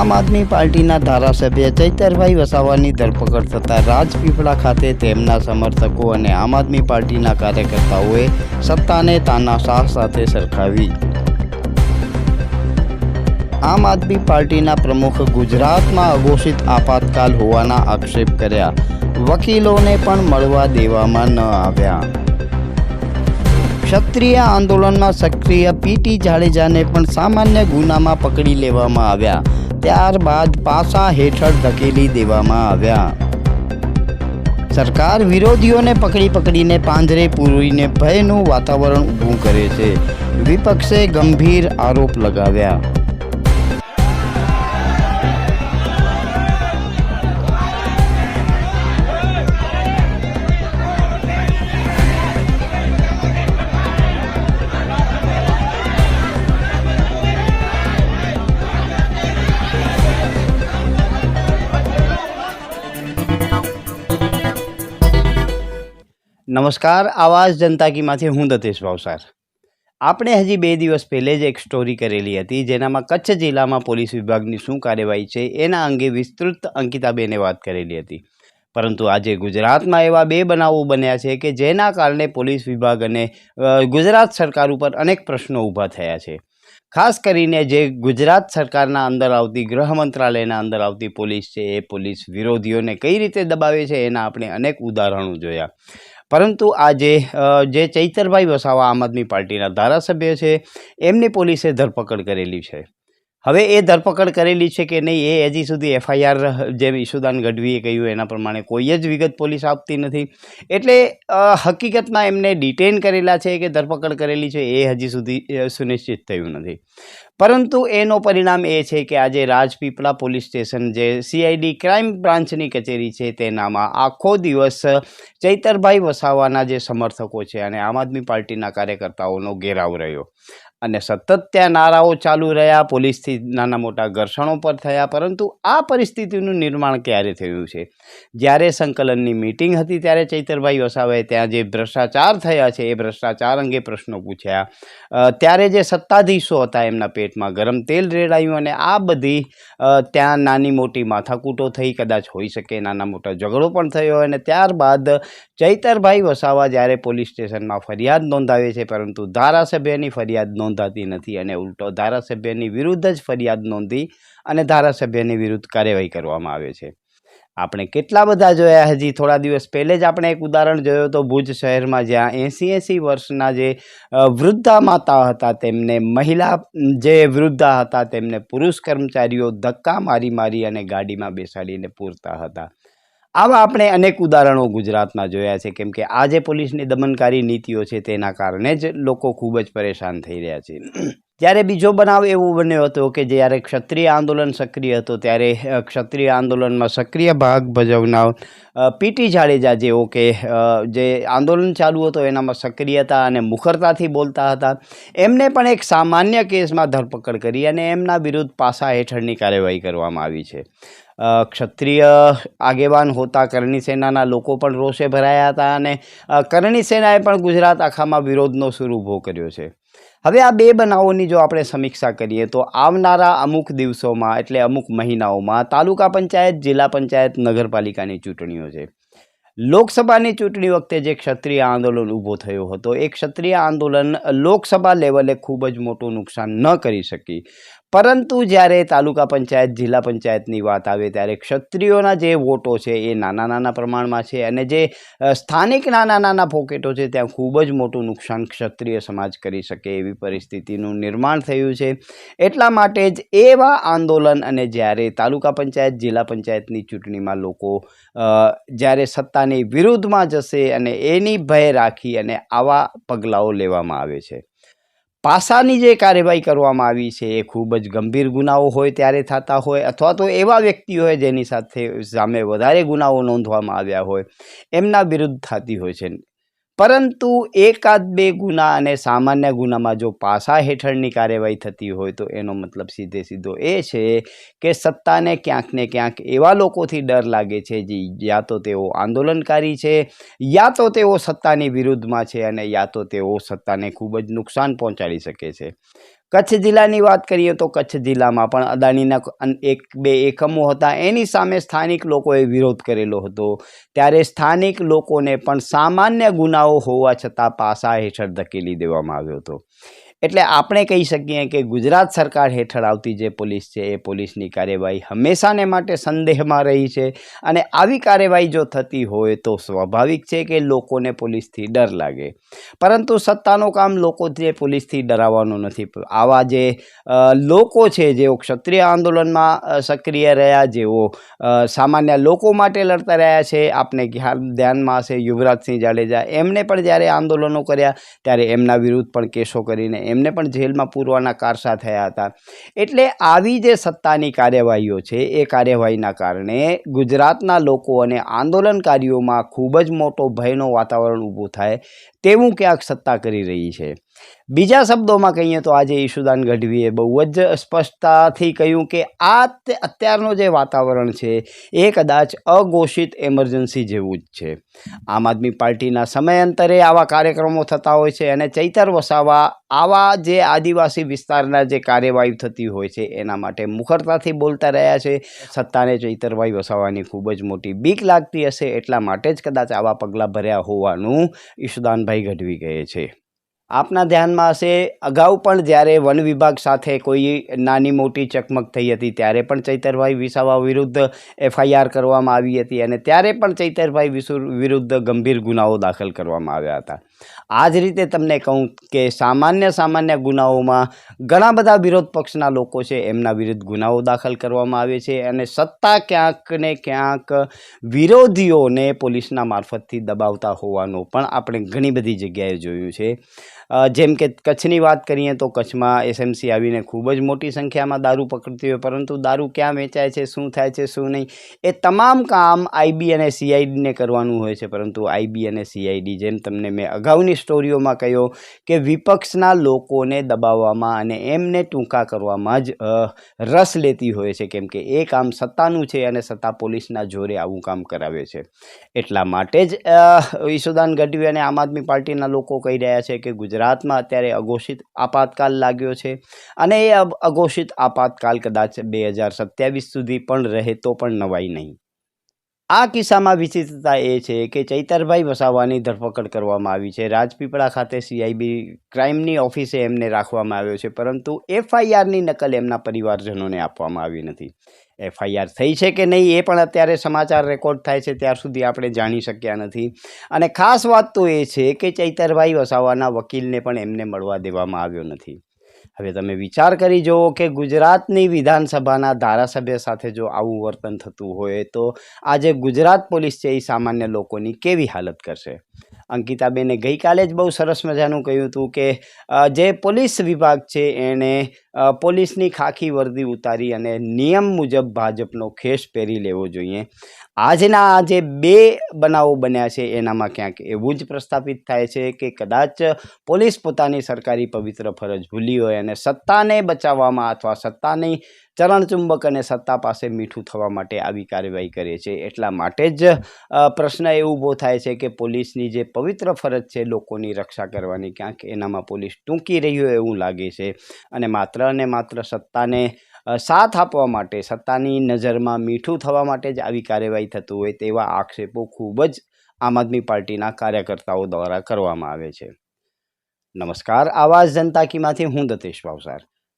આમ આદમી પાર્ટીના ધારાસભ્ય ચૈતરભાઈ વસાવાની ધરપકડ થતાં રાજપીપળા ખાતે તેમના સમર્થકો અને આમ આદમી પાર્ટીના કાર્યકર્તાઓએ સત્તાને તાનાશાહ સાથે સરખાવી. આમ આદમી પાર્ટીના પ્રમુખ ગુજરાતમાં અઘોષિત આપાતકાલ હોવાના આક્ષેપ કર્યા. વકીલોને પણ મળવા દેવામાં ન આવ્યા. ક્ષત્રિય આંદોલનમાં સક્રિય પીટી જાડેજાને પણ સામાન્ય ગુનામાં પકડી લેવામાં આવ્યા. ત્યારબાદ પાસા હેઠળ ધકેલી દેવામાં આવ્યા. સરકાર વિરોધીઓને પકડી પકડીને પાંજરે પૂરીને ભયનું વાતાવરણ ઊભું કરે છે. વિપક્ષે ગંભીર આરોપ લગાવ્યા. નમસ્કાર, આવાજ જનતા કીમાંથી હું દતેશ ભાવસાર. આપણે હજી બે દિવસ પહેલે જ એક સ્ટોરી કરેલી હતી, જેનામાં કચ્છ જિલ્લામાં પોલીસ વિભાગની શું કાર્યવાહી છે એના અંગે વિસ્તૃત અંકિતાબેને વાત કરેલી હતી. પરંતુ આજે ગુજરાતમાં એવા બે બનાવો બન્યા છે કે જેના કારણે પોલીસ વિભાગ અને ગુજરાત સરકાર ઉપર અનેક પ્રશ્નો ઊભા થયા છે. ખાસ કરીને જે ગુજરાત સરકારના અંદર આવતી ગૃહ મંત્રાલયના અંદર આવતી પોલીસ છે એ પોલીસ વિરોધીઓને કઈ રીતે દબાવે છે એના આપણે અનેક ઉદાહરણો જોયા. પરંતુ આજે જે ચૈતરભાઈ વસાવા આમ આદમી પાર્ટીના ધારાસભ્ય છે, એમની પોલીસે ધરપકડ કરેલી છે. હવે એ ધરપકડ કરેલી છે કે નહીં એ હજી સુધી એફઆઈઆર જેમ ઈશુદાન ગઢવીએ કહ્યું એના પ્રમાણે કોઈ જ વિગત પોલીસ આપતી નથી. એટલે હકીકતમાં એમને ડિટેન કરેલા છે કે ધરપકડ કરેલી છે એ હજી સુધી સુનિશ્ચિત થયું નથી. પરંતુ એનો પરિણામ એ છે કે આજે રાજપીપળા પોલીસ સ્ટેશન જે સીઆઈડી ક્રાઇમ બ્રાન્ચની કચેરી છે તેનામાં આખો દિવસ ચૈતરભાઈ વસાવાના જે સમર્થકો છે અને આમ આદમી પાર્ટીના કાર્યકર્તાઓનો ઘેરાવ રહ્યો. અને સતત ત્યાં નારાઓ ચાલુ રહ્યા, પોલીસથી નાના મોટા ઘર્ષણો પર થયા, પરંતુ આ પરિસ્થિતિનું નિર્માણ ક્યારે થયું છે? જ્યારે સંકલનની મિટિંગ હતી ત્યારે ચૈતરભાઈ વસાવાએ ત્યાં જે ભ્રષ્ટાચાર થયા છે, એ ભ્રષ્ટાચાર અંગે પ્રશ્નો પૂછ્યા. ત્યારે જે સત્તાધીશો હતા એમના પેટમાં ગરમ તેલ રેડાયું અને આ બધી ત્યાં નાની મોટી માથાકૂટો થઈ, કદાચ હોઈ શકે, નાના મોટા ઝઘડો પણ થયો અને ત્યારબાદ ચૈતરભાઈ વસાવા જ્યારે પોલીસ સ્ટેશનમાં ફરિયાદ નોંધાવે છે, પરંતુ ધારાસભ્યની ફરિયાદ નોંધાતી નથી અને ઉલટો ધારાસભ્યની વિરુદ્ધ જ ફરિયાદ નોંધી અને ધારાસભ્યની વિરુદ્ધ કાર્યવાહી કરવામાં આવે છે. આપણે કેટલા બધા જોયા, હજી થોડા દિવસ પહેલે જ આપણે એક ઉદાહરણ જોયો તો ભુજ શહેરમાં જ્યાં એંસી એંસી વર્ષના જે વૃદ્ધા માતા હતા તેમને મહિલા, જે વૃદ્ધા હતા તેમને પુરુષ કર્મચારીઓ ધક્કા મારી મારી અને ગાડીમાં બેસાડીને પૂરતા હતા. આવા આપણે અનેક ઉદાહરણો ગુજરાતમાં જોયા છે, કેમ કે આ પોલીસની દમનકારી નીતિઓ છે તેના કારણે જ લોકો ખૂબ જ પરેશાન થઈ રહ્યા છે. ત્યારે બીજો બનાવ એવો બન્યો હતો કે જ્યારે ક્ષત્રિય આંદોલન સક્રિય હતો, ત્યારે ક્ષત્રિય આંદોલનમાં સક્રિય ભાગ ભજવનાર પીટી જાડેજા જેઓ કે જે આંદોલન ચાલુ હતો એનામાં સક્રિયતા અને મુખરતાથી બોલતા હતા. એમને પણ એક સામાન્ય કેસમાં ધરપકડ કરી અને એમના વિરુદ્ધ પાસા હેઠળની કાર્યવાહી કરવામાં આવી છે. ક્ષત્રિય આગેવાન હોતા કરણી સેનાના લોકો પણ રોષે ભરાયા હતા અને કરણી સેનાએ પણ ગુજરાત આખામાં વિરોધનો સૂર ઊભો કર્યો છે. હવે આ બે બનાવોની જો આપણે સમીક્ષા કરીએ તો આવનારા અમુક દિવસોમાં એટલે અમુક મહિનાઓમાં તાલુકા પંચાયત, જિલ્લા પંચાયત, નગરપાલિકાની ચૂંટણીઓ છે. લોકસભાની ચૂંટણી વખતે જે ક્ષત્રિય આંદોલન ઊભો થયો હતો, એ ક્ષત્રિય આંદોલન લોકસભા લેવલે ખૂબ જ મોટું નુકસાન ન કરી શકી. પરંતુ જ્યારે તાલુકા પંચાયત, જિલ્લા પંચાયતની વાત આવે ત્યારે ક્ષત્રિયોના જે વોટો છે એ નાના નાના પ્રમાણમાં છે અને જે સ્થાનિક નાના નાના પોકેટો છે ત્યાં ખૂબ જ મોટું નુકસાન ક્ષત્રિય સમાજ કરી શકે એવી પરિસ્થિતિનું નિર્માણ થયું છે. એટલા માટે જ એવા આંદોલન અને જ્યારે તાલુકા પંચાયત, જિલ્લા પંચાયતની ચૂંટણીમાં લોકો જ્યારે સત્તાની વિરુદ્ધમાં જશે અને એની ભય રાખી અને આવા પગલાઓ લેવામાં આવે છે. પાસાની જે કાર્યવાહી કરવામાં આવી છે એ ખૂબ જ ગંભીર ગુનાઓ હોય ત્યારે થતા હોય અથવા તો એવા વ્યક્તિઓ હોય જેની સાથે સામે વધારે ગુનાઓ નોંધવામાં આવ્યા હોય, એમના વિરુદ્ધ થતી હોય છે. પરંતુ એકાદ બે ગુના અને સામાન્ય ગુનામાં જો પાસા હેઠળની કાર્યવાહી થતી હોય તો એનો મતલબ સીધે સીધો એ છે કે સત્તાને ક્યાંક ને ક્યાંક એવા લોકોથી ડર લાગે છે જે યા તો તેઓ આંદોલનકારી છે, યા તો તેઓ સત્તાની વિરુદ્ધમાં છે અને યા તો તેઓ સત્તાને ખૂબ જ નુકસાન પહોંચાડી શકે છે. કચ્છ જિલ્લાની વાત કરીએ તો કચ્છ જિલ્લામાં પણ અદાણીના એક, બે એકમો હતા. એની સામે સ્થાનિક લોકોએ વિરોધ કરેલો હતો. ત્યારે સ્થાનિક લોકોને પણ સામાન્ય ગુનાઓ હોવા છતાં પાસા હેઠળ ધકેલી દેવામાં આવ્યો હતો. એટલે આપણે કહી શકીએ કે ગુજરાત સરકાર હેઠળ આવતી જે પોલીસ છે, એ પોલીસની કાર્યવાહી હંમેશાને માટે સંદેહમાં રહી છે અને આવી કાર્યવાહી જો થતી હોય તો સ્વાભાવિક છે કે લોકોને પોલીસથી ડર લાગે. પરંતુ સત્તાનું કામ લોકો જે પોલીસથી ડરાવવાનું નથી. આવા જે લોકો છે, જેઓ ક્ષત્રિય આંદોલનમાં સક્રિય રહ્યા, જેઓ સામાન્ય લોકો માટે લડતા રહ્યા છે, આપને ધ્યાનમાં હશે યુવરાજસિંહ જાડેજા એમણે પણ જ્યારે આંદોલનો કર્યા, ત્યારે એમના વિરુદ્ધ પણ કેસો કરીને એમને પણ જેલમાં પૂરવાના કારસા થયા હતા. એટલે આવી જે સત્તાની કાર્યવાહીઓ છે, એ કાર્યવાહીના કારણે ગુજરાતના લોકો અને આંદોલનકારીઓમાં ખૂબ જ મોટો ભયનો વાતાવરણ ઊભું થાય તેવું ક્યાંક સત્તા કરી રહી છે. બીજા શબ્દોમાં કહીએ તો આજે ઈશુદાન ગઢવીએ બહુ જ સ્પષ્ટતાથી કહ્યું કે આ અત્યારનું જે વાતાવરણ છે, એ કદાચ અઘોષિત એમરજન્સી જેવું જ છે. આમ આદમી પાર્ટીના સમયાંતરે આવા કાર્યક્રમો થતા હોય છે અને ચૈતર વસાવા આવા જે આદિવાસી વિસ્તારના જે કાર્યવાહી થતી હોય છે, એના માટે મુખરતાથી બોલતા રહ્યા છે. સત્તાને ચૈતરભાઈ વસાવાની ખૂબ જ મોટી બીક લાગતી હશે, એટલા માટે જ કદાચ આવા પગલાં ભર્યા હોવાનું ઈશુદાનભાઈ ગઢવી કહે છે. આપના ધ્યાનમાં હશે, અગાઉ પણ જ્યારે વન વિભાગ સાથે કોઈ નાની મોટી ચકમક થઈ હતી, ત્યારે પણ ચૈતરભાઈ વિસાવા વિરુદ્ધ એફઆઈઆર કરવામાં આવી હતી અને ત્યારે પણ ચૈતરભાઈ વિરુદ્ધ ગંભીર ગુનાઓ દાખલ કરવામાં આવ્યા હતા. આ જ રીતે તમને કહું કે સામાન્ય સામાન્ય ગુનાઓમાં ઘણા બધા વિરોધ પક્ષના લોકો છે, એમના વિરુદ્ધ ગુનાઓ દાખલ કરવામાં આવે છે અને સત્તા ક્યાંક ને ક્યાંક વિરોધીઓને પોલીસના મારફતથી દબાવતા હોવાનું પણ આપણે ઘણી બધી જગ્યાએ જોયું છે. જેમ કે કચ્છની વાત કરીએ તો કચ્છમાં એસએમસી આવીને ખૂબ જ મોટી સંખ્યામાં દારૂ પકડતી હોય, પરંતુ દારૂ ક્યાં વેચાય છે, શું થાય છે, શું નહીં, એ તમામ કામ આઈબી અને સીઆઈડીને કરવાનું હોય છે, પરંતુ આઈબી અને સીઆઈડી જેમ તમને મેં અગાઉની સ્ટોરીઓમાં કહ્યો કે વિપક્ષના લોકોને દબાવવામાં અને એમને ટૂંકા કરવામાં જ રસ લેતી હોય છે. કેમ કે એ કામ સત્તાનું છે અને સત્તા પોલીસના જોરે આવું કામ કરાવે છે. એટલા માટે જ ઈશુદાન ગઢવી અને આમ આદમી પાર્ટીના લોકો કહી રહ્યા છે કે ગુજરાતમાં અત્યારે અઘોષિત આપાતકાલ લાગ્યો છે. અને એ અઘોષિત આપાતકાલ કદાચ બે હજાર સત્યાવીસ સુધી પણ રહે તો પણ નવાઈ નહીં. આ કિસ્સામાં વિચિત્રતા એ છે કે ચૈતરભાઈ વસાવાની ધરપકડ કરવામાં આવી છે. રાજપીપળા ખાતે સીઆઈબી ક્રાઇમની ઓફિસે એમને રાખવામાં આવ્યો છે, પરંતુ એફઆઈઆરની નકલ એમના પરિવારજનોને આપવામાં આવી નથી. એફઆઈઆર થઈ છે કે નહીં એ પણ અત્યારે સમાચાર રેકોર્ડ થાય છે, ત્યાર સુધી આપણે જાણી શક્યા નથી. અને ખાસ વાત તો એ છે કે ચૈતરભાઈ વસાવાના વકીલને પણ એમને મળવા દેવામાં આવ્યો નથી. હવે તમે વિચાર કરી જુઓ કે ગુજરાતની વિધાનસભાના ધારાસભ્ય સાથે જો આવું વર્તન થતું હોય તો આજે ગુજરાત પોલીસ છે એ સામાન્ય લોકોની કેવી હાલત કરશે? અંકિતાબેને ગઈકાલે જ બહુ સરસ મજાનું કહ્યું હતું કે જે પોલીસ વિભાગ છે એણે પોલીસની ખાખી વર્દી ઉતારી અને નિયમ મુજબ ભાજપનો ખેસ પહેરી લેવો જોઈએ. આજના આ જે બે બનાવો બન્યા છે, એનામાં ક્યાંક એવું જ પ્રસ્થાપિત થાય છે કે કદાચ પોલીસ પોતાની સરકારી પવિત્ર ફરજ ભૂલી હોય અને સત્તાને બચાવવામાં અથવા સત્તાની ચરણચુંબક અને સત્તા પાસે મીઠું થવા માટે આવી કાર્યવાહી કરે છે. એટલા માટે જ પ્રશ્ન એ ઊભો થાય છે કે પોલીસની જે પવિત્ર ફરજ છે લોકોની રક્ષા કરવાની, ક્યાંક એનામાં પોલીસ ટૂંકી રહી એવું લાગે છે. અને માત્ર અને માત્ર સત્તાને સાથ આપવા માટે, સત્તાની નજરમાં મીઠું થવા માટે જ આવી કાર્યવાહી થતું હોય તેવા આક્ષેપો ખૂબ જ આમ આદમી પાર્ટીના કાર્યકર્તાઓ દ્વારા કરવામાં આવે છે. નમસ્કાર. આવાજ જનતા કીમાંથી હું દતેશ ભાવસાર